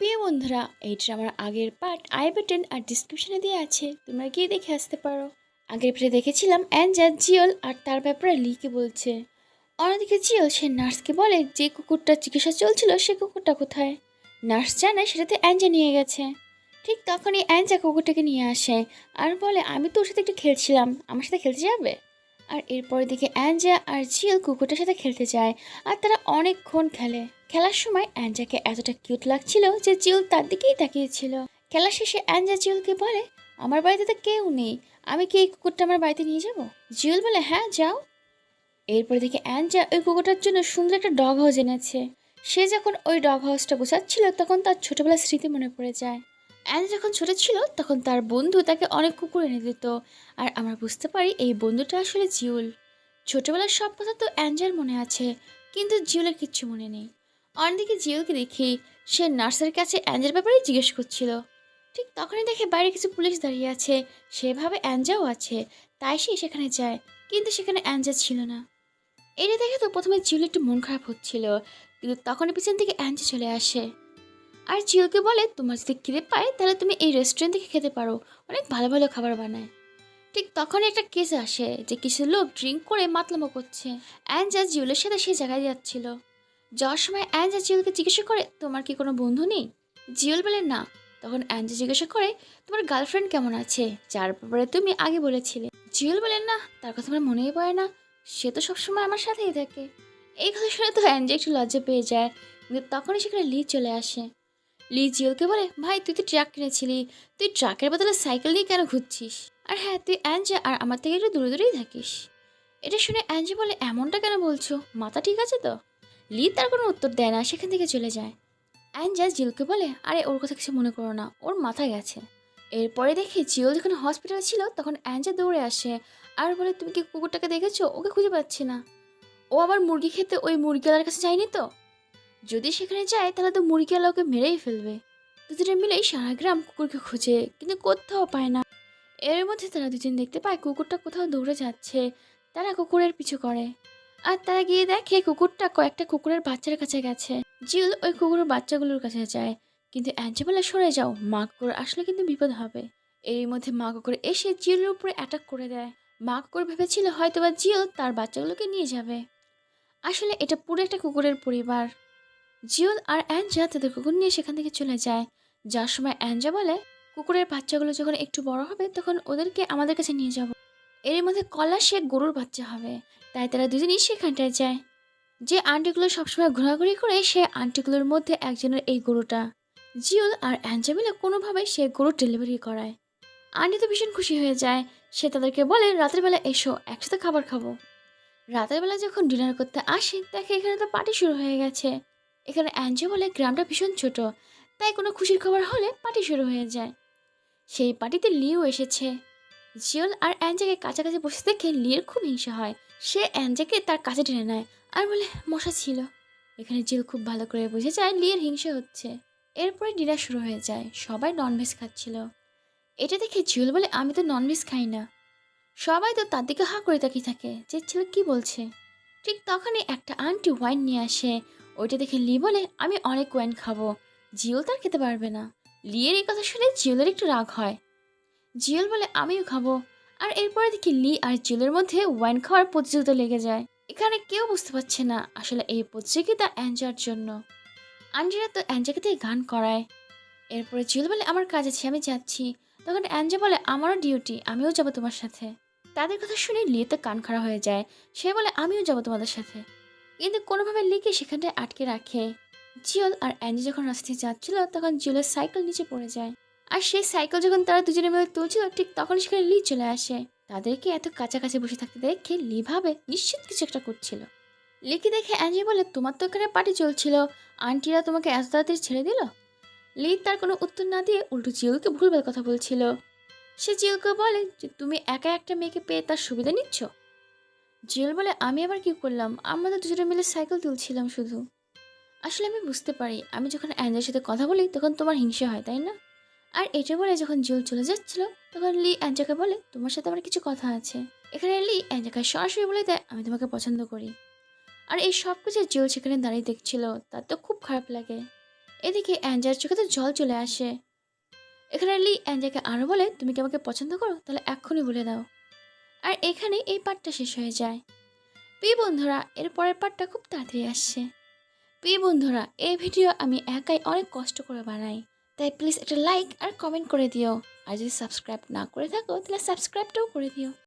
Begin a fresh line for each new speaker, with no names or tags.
প্রিয় বন্ধুরা এইটার আমার আগের পার্ট আই বাটন আর ডিসক্রিপশনে দিয়ে আছে। তোমরা গিয়ে দেখে আসতে পারো। আগের পার্টে দেখেছিলাম অ্যাঞ্জা জিওল আর তার ব্যাপারে লিকে বলছে। অন্যদিকে জিওল, সে নার্সকে বলে যে কুকুরটার চিকিৎসা চলছিল, সে কুকুরটা কোথায়? নার্স জানে সেটাতে অ্যাঞ্জা নিয়ে গেছে। ঠিক তখনই অ্যাঞ্জা কুকুরটাকে নিয়ে আসে আর বলে, আমি তোর সাথে একটু খেলছিলাম। আমার সাথে খেলতে যাবে? আর এরপর দিকে অ্যাঞ্জা আর জিওল কুকুরটার সাথে খেলতে যায়। আর তারা অনেকক্ষণ খেলে। খেলার সময় অ্যাঞ্জাকে এতটা কিউট লাগছিল যে জিউল তার দিকেই তাকিয়েছিল। খেলা শেষে অ্যাঞ্জা জিউলকে বলে, আমার বাড়িতে তো কেউ নেই। আমি কি এই কুকুরটা আমার বাড়িতে নিয়ে যাব? জিউল বলে হ্যাঁ যাও। এরপর দেখে অ্যাঞ্জা ওই কুকুরটার জন্য সুন্দর একটা ডগ হাউস এনেছে। সে যখন ওই ডগ হাউসটা গোছাচ্ছিল, তখন তার ছোটোবেলার স্মৃতি মনে পড়ে যায়। অ্যাঞ্জ যখন ছোটো ছিল, তখন তার বন্ধু তাকে অনেক কুকুর এনে দিত। আর আমরা বুঝতে পারি এই বন্ধুটা আসলে জিউল। ছোটোবেলার সব কথা তো অ্যাঞ্জার মনে আছে, কিন্তু জিউলের কিচ্ছু মনে নেই। অন্যদিকে জিওকে দেখি সে নার্সের কাছে অ্যাঞ্জের ব্যাপারে জিজ্ঞেস করছিল। ঠিক তখনই দেখে বাইরে কিছু পুলিশ দাঁড়িয়ে আছে, সেভাবে অ্যাঞ্জাও আছে, তাই সে সেখানে যায়, কিন্তু সেখানে অ্যাঞ্জা ছিল না। এটা দেখে তো প্রথমে জিউল একটু মন খারাপ হচ্ছিল, কিন্তু তখনই পিছন থেকে অ্যাঞ্জা চলে আসে। আর জিওকে বলে, তোমার যদি খিদে পায়, তাহলে তুমি এই রেস্টুরেন্ট থেকে খেতে পারো। অনেক ভালো ভালো খাবার বানায়। ঠিক তখনই একটা কেস আসে, যে কিছু লোক ড্রিঙ্ক করে মাতলামো করছে। অ্যাঞ্জা জিওলের সাথে সেই জায়গায় যাচ্ছিল। যাওয়ার সময় অ্যাঞ্জা জিওলকে জিজ্ঞাসা করে, তোমার কি কোনো বন্ধু নেই? জিওল বলে, না। তখন অ্যাঞ্জা জিজ্ঞাসা করে, তোমার গার্লফ্রেন্ড কেমন আছে? যার ব্যাপারে তুমি আগে বলেছিলে। জিওল বলেন না, তার কথা আমার মনেই পড়ে না। সে তো সবসময় আমার সাথেই থাকে। এই কথা শুনে তো অ্যাঞ্জা একটু লজ্জা পেয়ে যায়। কিন্তু তখনই সেখানে লি চলে আসে। লি জিওলকে বলে, ভাই, তুই তো ট্রাক কিনেছিলি। তুই ট্রাকের বদলে সাইকেল নিয়ে কেন ঘুরছিস? আর হ্যাঁ তুই অ্যাঞ্জা আর আমার থেকে একটু দূরে দূরেই থাকিস। এটা শুনে অ্যাঞ্জি বলে, এমনটা কেন বলছো? মাথা ঠিক আছে তো? লি তার কোনো উত্তর দেয় না, সেখান থেকে চলে যায়। অ্যাঞ্জা জিলকে বলে, আরে, ওর কথা কিছু মনে করো না, ওর মাথা গেছে। এরপরে দেখি জিও যখন হসপিটালে ছিল, তখন অ্যাঞ্জা দৌড়ে আসে। আর বলে, তুমি কি কুকুরটাকে দেখেছ? ওকে খুঁজে পাচ্ছি না। ও আবার মুরগি খেতে ওই মুরগিওয়ালার কাছে যায়নি তো? যদি সেখানে যায়, তাহলে তো মুরগিওয়ালা ওকে মেরেই ফেলবে। দুজনে মিলেই সারা গ্রাম কুকুরকে খুঁজে, কিন্তু কোথাও পায় না। এর মধ্যে তারা দুজন দেখতে পায় কুকুরটা কোথাও দৌড়ে যাচ্ছে। তারা কুকুরের পিছু করে। আর তারা গিয়ে দেখে কুকুরটা কয়েকটা কুকুরের বাচ্চার কাছে গেছে। জিল ওই কুকুরের বাচ্চাগুলোর কাছে যায়। কিন্তু অ্যাঞ্জে বলে সরে যাও, মা কুকুর আসলে কিন্তু বিপদ হবে। এর মধ্যে মা কুকুর এসে জিলের উপরে অ্যাটাক করে দেয়। মা কুকুর ভেবেছিল হয়তোবা জিল তার বাচ্চাগুলোকে নিয়ে যাবে। আসলে এটা পুরো একটা কুকুরের পরিবার। জিওল আর অ্যাঞ্জা তাদের কুকুর নিয়ে সেখান থেকে চলে যায়। যার সময় অ্যাঞ্জা বলে, কুকুরের বাচ্চাগুলো যখন একটু বড় হবে, তখন ওদেরকে আমাদের কাছে নিয়ে যাব। এর মধ্যে কলা সে গরুর বাচ্চা হবে। তাই তারা দুজনেই সেখানটায় যায়। যে আন্টিগুলো সবসময় ঘোরাঘুরি করে, সে আন্টিগুলোর মধ্যে একজনের এই গরুটা। জিওল আর অ্যাঞ্জা মিলে কোনোভাবে সে গরুর ডেলিভারি করায়। আন্টি তো ভীষণ খুশি হয়ে যায়। সে তাদেরকে বলে, রাতের বেলা এসো, একসাথে খাবার খাব। রাতের বেলা যখন ডিনার করতে আসে, দেখে এখানে তো পার্টি শুরু হয়ে গেছে। এখানে অ্যাঞ্জা বলে গ্রামটা ভীষণ ছোট, তাই কোনো খুশির খবর হলে পার্টি শুরু হয়ে যায়। সেই পার্টিতে লিও এসেছে। জিওল আর অ্যাঞ্জাকে কাছাকাছি বসে দেখে লিয়ের খুব হিংসা হয়। সে অ্যাঞ্জাকে তার কাছে টেনে নেয় আর বলে, মশা ছিল। এখানে জিল খুব ভালো করে বুঝে যায় লিয়ের হিংসা হচ্ছে। এরপরে ডিনার শুরু হয়ে যায়। সবাই ননভেজ খাচ্ছিল। এটা দেখে জিউল বলে, আমি তো ননভেজ খাই না। সবাই তো তার দিকে হা করে তাকিয়ে থাকে। যে ছেলে কি বলছে? ঠিক তখনই একটা আন্টি ওয়াইন নিয়ে আসে। ওইটা দেখে লি বলে, আমি অনেক ওয়াইন খাব। জিওল তার খেতে পারবে না। লিয়ের এই কথা শুনে জিওলের একটু রাগ হয়। জিওল বলে, আমিও খাব। আর এরপরে দেখি লি আর জিওলের মধ্যে ওয়াইন খাওয়ার প্রতিযোগিতা লেগে যায়। এখানে কেউ বুঝতে পারছে না আসলে এই প্রতিযোগিতা অ্যাঞ্জার জন্য। আন্টিরা তো অ্যাঞ্জাকে দিয়ে গান করায়। এরপরে জিওল বলে, আমার কাজ আছে, আমি যাচ্ছি। তখন অ্যাঞ্জা বলে, আমারও ডিউটি আমিও যাব তোমার সাথে। তাদের কথা শুনে লি তো কান খাড়া হয়ে যায়। সে বলে, আমিও যাব তোমাদের সাথে। কিন্তু কোনোভাবে লিকে সেখানটায় আটকে রাখে। জিওল আর অ্যাঞ্জি যখন রাস্তায় যাচ্ছিল, তখন জিওলের সাইকেল নিচে পড়ে যায়। আর সেই সাইকেল যখন তারা দুজনে মিলে তুলছিল, ঠিক তখন সেখানে লি চলে আসে। তাদেরকে এত কাছাকাছি বসে থাকতে দেখে লি ভাবে নিশ্চিত কিছু একটা করছিল। লিকে দেখে অ্যাঞ্জি বলে, তোমার তো এখানে পার্টি চলছিল। আন্টিরা তোমাকে এত তাড়াতাড়ি ছেড়ে দিল? লি তার কোনো উত্তর না দিয়ে উল্টো জিওলকে ভুলভাল কথা বলছিল। সে জিওলকে বলে, যে তুমি একা একটা মেয়েকে পেয়ে তার সুবিধা নিচ্ছ? জিওল বলে আমি আবার কি করলাম? আমরা দুজনে মিলে সাইকেল তুলছিলাম শুধু। আসলে আমি বুঝতে পারি, আমি যখন অ্যাঞ্জের সাথে কথা বলি তখন তোমার হিংসা হয়, তাই না? আর এটা বলে যখন জিওল চলে যাচ্ছিল, তখন লি অ্যাঞ্জাকে বলে, তোমার সাথে আমার কিছু কথা আছে। এখানে লি অ্যাঞ্জাকে সরাসরি বলে দেয়, আমি তোমাকে পছন্দ করি। আর এই সব কিছু জিওল সেখানে দাঁড়িয়ে দেখছিল, তার তো খুব খারাপ লাগে। এদিকে অ্যাঞ্জার চোখে তো জল চলে আসে। এখানে লি অ্যাঞ্জাকে আরও বলে, তুমি কি আমাকে পছন্দ করো? তাহলে এক্ষুনি বলে দাও। আর এখানে এই পাঠটা শেষ হয়ে যায়। প্রিয় বন্ধুরা, এর পরের পাঠটা খুব তাড়াতাড়ি আসছে। প্রিয় বন্ধুরা, এই ভিডিও আমি একাই অনেক কষ্ট করে বানাই, তাই প্লিজ একটা লাইক আর কমেন্ট করে দিও। আর যদি সাবস্ক্রাইব না করে থাকো, তাহলে সাবস্ক্রাইবটাও করে দিও।